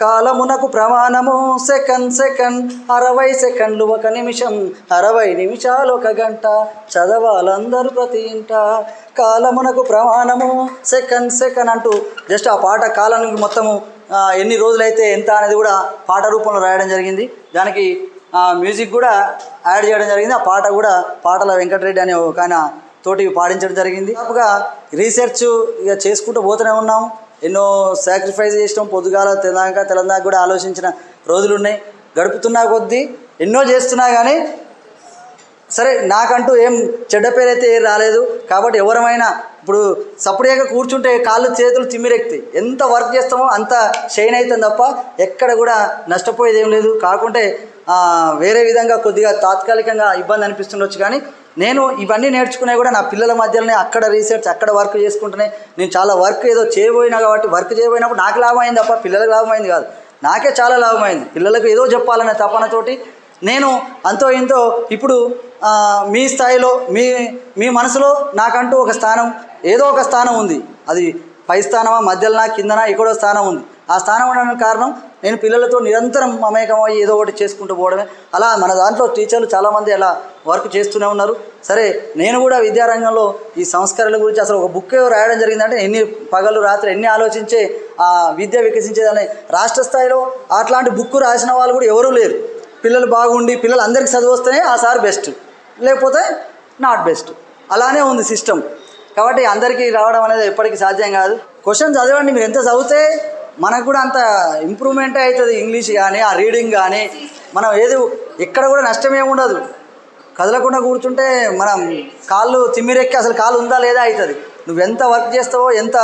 కాలమునకు ప్రమాణము. Second second అరవై సెకండ్లు ఒక నిమిషం. అరవై నిమిషాలు ఒక గంట. చదవాలందరూ ప్రతి ఇంట. కాలమునకు ప్రమాణము. సెకండ్ సెకండ్ అంటూ జస్ట్ ఆ పాట కాలానికి మొత్తము ఎన్ని రోజులైతే ఎంత అనేది కూడా పాట రూపంలో రాయడం జరిగింది. దానికి మ్యూజిక్ కూడా యాడ్ చేయడం జరిగింది. ఆ పాట కూడా పాటల వెంకటరెడ్డి అనే ఒక ఆయన తోటి పాడించడం జరిగింది. రీసెర్చ్ ఇక చేసుకుంటూ పోతూనే ఉన్నాం. ఎన్నో సాక్రిఫైస్ చేసినాం. పొద్దుగాల తెలంగాణ తెలంగాణ కూడా ఆలోచించిన రోజులు ఉన్నాయి గడుపుతున్నా కొద్దీ ఎన్నో చేస్తున్నా కానీ సరే నాకంటూ ఏం చెడ్డ పేరు అయితే ఏం రాలేదు. కాబట్టి ఎవరమైనా ఇప్పుడు సపరేట్గా కూర్చుంటే కాళ్ళు చేతులు తిమ్మిరెక్తాయి. ఎంత వర్క్ చేస్తామో అంత షైన్ అవుతుంది తప్ప ఎక్కడ కూడా నష్టపోయేది ఏం లేదు. కాకుంటే వేరే విధంగా కొద్దిగా తాత్కాలికంగా ఇబ్బంది అనిపిస్తుండొచ్చు కానీ నేను ఇవన్నీ నేర్చుకునే కూడా నా పిల్లల మధ్యలోనే అక్కడ రీసెర్చ్ అక్కడ వర్క్ చేసుకుంటూనే నేను చాలా వర్క్ ఏదో చేయబోయినా కాబట్టి వర్క్ చేయబోయినప్పుడు నాకు లాభం అయింది తప్ప పిల్లలకు లాభం అయింది కాదు. నాకే చాలా లాభం అయింది పిల్లలకు ఏదో చెప్పాలనే తపనతోటి నేను అంతో ఇంతో ఇప్పుడు మీ స్థాయిలో మీ మీ మనసులో నాకంటూ ఒక స్థానం ఏదో ఒక స్థానం ఉంది. అది పై స్థానమా మధ్యలోనా కిందనా ఎక్కడో స్థానం ఉంది. ఆ స్థానం ఉండడానికి కారణం నేను పిల్లలతో నిరంతరం మమేకమై ఏదో ఒకటి చేసుకుంటూ పోవడమే. అలా మన దాంట్లో టీచర్లు చాలామంది అలా వర్క్ చేస్తూనే ఉన్నారు. సరే నేను కూడా విద్యారంగంలో ఈ సంస్కరణల గురించి అసలు ఒక బుక్ రాయడం జరిగిందంటే ఎన్ని పగలు రాత్రి ఎన్ని ఆలోచించే ఆ విద్య వికసించేదని రాష్ట్ర స్థాయిలో అట్లాంటి బుక్ రాసిన వాళ్ళు కూడా ఎవరూ లేరు. పిల్లలు బాగుండి పిల్లలు అందరికీ చదువు వస్తేనే ఆ సార్ బెస్ట్. లేకపోతే నాట్ బెస్ట్. అలానే ఉంది సిస్టమ్. కాబట్టి అందరికీ రావడం అనేది ఎప్పటికీ సాధ్యం కాదు. క్వశ్చన్ చదవండి మీరు ఎంత చదివితే మనకు కూడా అంత ఇంప్రూవ్మెంట్ అవుతుంది. ఇంగ్లీష్ కానీ ఆ రీడింగ్ కానీ మనం ఏది ఎక్కడ కూడా నష్టం ఏమి ఉండదు. కదలకుండా కూర్చుంటే మనం కాళ్ళు తిమ్మిరెక్కి అసలు కాళ్ళు ఉందా లేదా అవుతుంది. నువ్వు ఎంత వర్క్ చేస్తావో ఎంత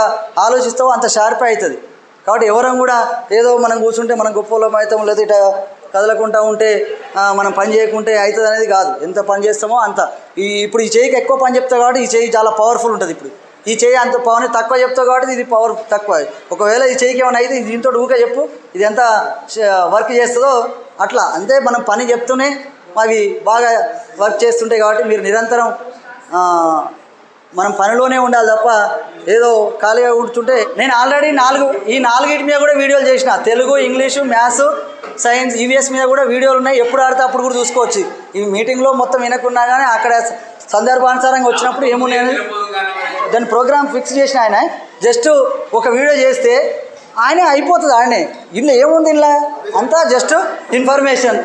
ఆలోచిస్తావో అంత షార్ప్ అవుతుంది. కాబట్టి ఎవరం కూడా ఏదో మనం కూర్చుంటే మనం గొప్పలం అవుతాం లేదా ఇట కదలకుండా ఉంటే మనం పని చేయకుంటే అవుతుంది అనేది కాదు. ఎంత పని చేస్తామో అంత. ఈ ఇప్పుడు ఈ చేయికి ఎక్కువ పని చెప్తావు కాబట్టి ఈ చేయి చాలా పవర్ఫుల్ ఉంటుంది ఇప్పుడు. ఈ చేయి అంత పవర్ తక్కువ చెప్తావు కాబట్టి ఇది పవర్ తక్కువ. ఒకవేళ ఈ చేయికి ఏమైనా అయితే దీంతో ఊకే చెప్పు ఇది ఎంత వర్క్ చేస్తుందో అట్లా. అంతే మనం పని చెప్తూనే అవి బాగా వర్క్ చేస్తుంటాయి కాబట్టి మీరు నిరంతరం మనం పనిలోనే ఉండాలి తప్ప ఏదో ఖాళీగా కూర్చుంటే నేను ఆల్రెడీ నాలుగు ఈ నాలుగిటి మీద కూడా వీడియోలు చేసిన. Telugu English maths science EVS మీద కూడా వీడియోలు ఉన్నాయి. ఎప్పుడు ఆడితే అప్పుడు కూడా చూసుకోవచ్చు. ఈ మీటింగ్లో మొత్తం వినకున్నా కానీ అక్కడ సందర్భానుసారంగా వచ్చినప్పుడు ఏమున్నాయని దాని ప్రోగ్రామ్ ఫిక్స్ చేసిన ఆయన. జస్ట్ ఒక వీడియో చేస్తే ఆయనే అయిపోతుంది ఆయనే. ఇందులో ఏముంది ఇలా అంతా జస్ట్ ఇన్ఫర్మేషన్.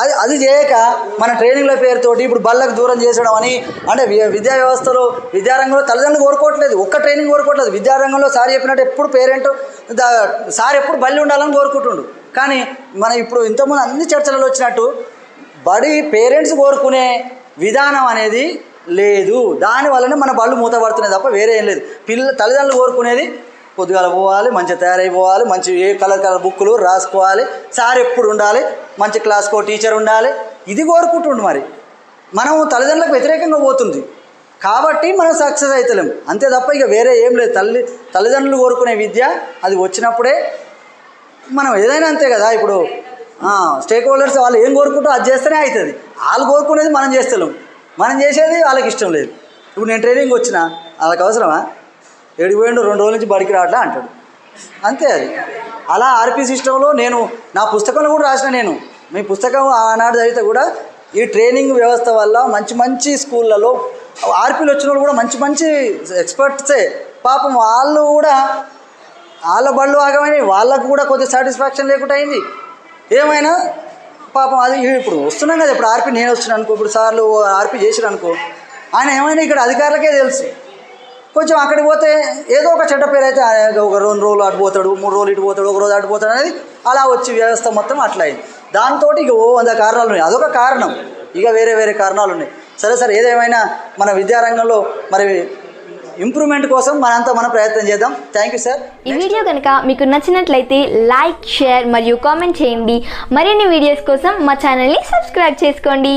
అది అది చేయక మన ట్రైనింగ్ల పేరుతోటి ఇప్పుడు బళ్ళకు దూరం చేసడం అని అంటే విద్యా వ్యవస్థలో విద్యారంగంలో తల్లిదండ్రులు కోరుకోవట్లేదు. ఒక్క ట్రైనింగ్ కోరుకోవట్లేదు. విద్యారంగంలో సార్ చెప్పినట్టు ఎప్పుడు పేరెంట్ సార్ ఎప్పుడు బల్లి ఉండాలని కోరుకుంటుండు. కానీ మన ఇప్పుడు ఇంతకుముందు అన్ని చర్చలలో వచ్చినట్టు బడి పేరెంట్స్ కోరుకునే విధానం అనేది లేదు. దాని వల్లనే మన బళ్ళు మూతపడుతున్నాయి తప్ప వేరే ఏం లేదు. పిల్ల తల్లిదండ్రులు కోరుకునేది పొద్దుగాల పోవాలి మంచిగా తయారైపోవాలి మంచి ఏ కలర్ కలర్ బుక్కులు రాసుకోవాలి. సార్ ఎప్పుడు ఉండాలి? మంచి క్లాస్కో టీచర్ ఉండాలి. ఇది కోరుకుంటుండు మరి. మనం తల్లిదండ్రులకు వ్యతిరేకంగా పోతుంది. కాబట్టి మనం సక్సెస్ అవుతలేం అంతే తప్ప ఇక వేరే ఏం లేదు. తల్లి తల్లిదండ్రులు కోరుకునే విద్య అది వచ్చినప్పుడే మనం ఏదైనా అంతే కదా. ఇప్పుడు స్టేక్ హోల్డర్స్ వాళ్ళు ఏం కోరుకుంటూ అది చేస్తేనే అవుతుంది వాళ్ళు కోరుకునేది మనం చేస్తలేం. మనం చేసేది వాళ్ళకి ఇష్టం లేదు. ఇప్పుడు నేను ట్రైనింగ్ వచ్చిన వాళ్ళకి అవసరమా? ఏడిపోయిండు రెండు రోజుల నుంచి బడికి రావట్లే అంటాడు. అంతే అది. అలా ఆర్పీ సిస్టంలో నేను నా పుస్తకంలో కూడా రాసిన నేను. మీ పుస్తకం ఆనాడు చదివితే కూడా ఈ ట్రైనింగ్ వ్యవస్థ వల్ల మంచి మంచి స్కూళ్ళలో ఆర్పీలు వచ్చిన వాళ్ళు కూడా మంచి మంచి ఎక్స్పర్ట్సే. పాపం వాళ్ళు కూడా వాళ్ళ బళ్ళు ఆగమని వాళ్ళకు కూడా కొద్దిగా సాటిస్ఫాక్షన్ లేకుండా అయింది. ఏమైనా? పాపం అది ఇప్పుడు వస్తున్నాం కదా ఇప్పుడు ఆర్పీ నేను వస్తున్నాను అనుకో ఇప్పుడు సార్లు ఆర్పీ చేసిరు అనుకో ఆయన ఏమైనా ఇక్కడ అధికారులకే తెలుసు. కొంచెం అక్కడికి పోతే ఏదో ఒక చెడ్డ పేరు అయితే ఒక రెండు రోజులు అటు పోతాడు మూడు రోజులు ఇటు పోతాడు ఒక రోజు అటు పోతాడు అనేది అలా వచ్చి వ్యవస్థ మొత్తం అట్లా అయింది దాంతో ఇక ఓ వంద కారణాలు ఉన్నాయి. అదొక కారణం. ఇక వేరే వేరే కారణాలు ఉన్నాయి. సరే సరే ఏదేమైనా మన విద్యారంగంలో మరి ఇంప్రూవ్మెంట్ కోసం మనంతా మనం ప్రయత్నం చేద్దాం. థ్యాంక్ యూ సార్ ఈ వీడియో కనుక మీకు నచ్చినట్లయితే లైక్ షేర్ మరియు కామెంట్ చేయండి. మరిన్ని వీడియోస్ కోసం మా ఛానల్ని సబ్స్క్రైబ్ చేసుకోండి.